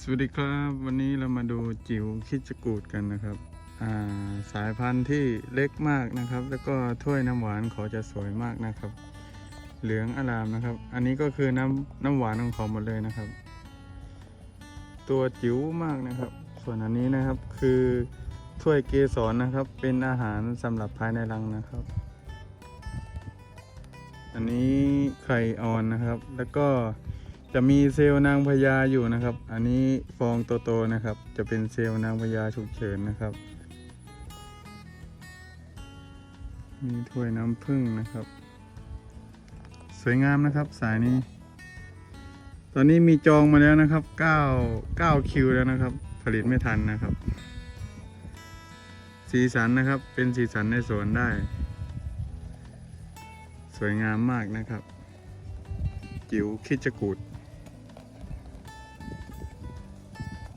สวัสดีครับวันนี้เรามาดูจิ๋วคิดจกูดกันนะครับาสายพันธุ์ที่เล็กมากนะครับ แล้วก็ถ้วยน้ำหวานเขาจะสวยมากนะครับ เหลืองอลามนะครับ อันนี้ก็คือน้ำน้ำหวานของเขาหมดเลยนะครับ ตัวจิ๋วมากนะครับ ส่วนอันนี้นะครับคือถ้วยเกสรนะครับ เป็นอาหารสำหรับภายในรังนะครับ อันนี้ไข่อ่อนนะครับ แล้วก็ จะมีเซลล์นางพญาอยู่นะครับ อันนี้ฟองโตๆนะครับ จะเป็นเซลล์นางพญาฉุกเฉินนะครับ มีถ้วยน้ำผึ้งนะครับ สวยงามนะครับสายนี้ ตอนนี้มีจองมาแล้วนะครับ9 9คิวแล้วนะครับ ผลิตไม่ทันนะครับ สีสันนะครับ เป็นสีสันในสวนได้ สวยงามมากนะครับ จิ๋วคิดจกูด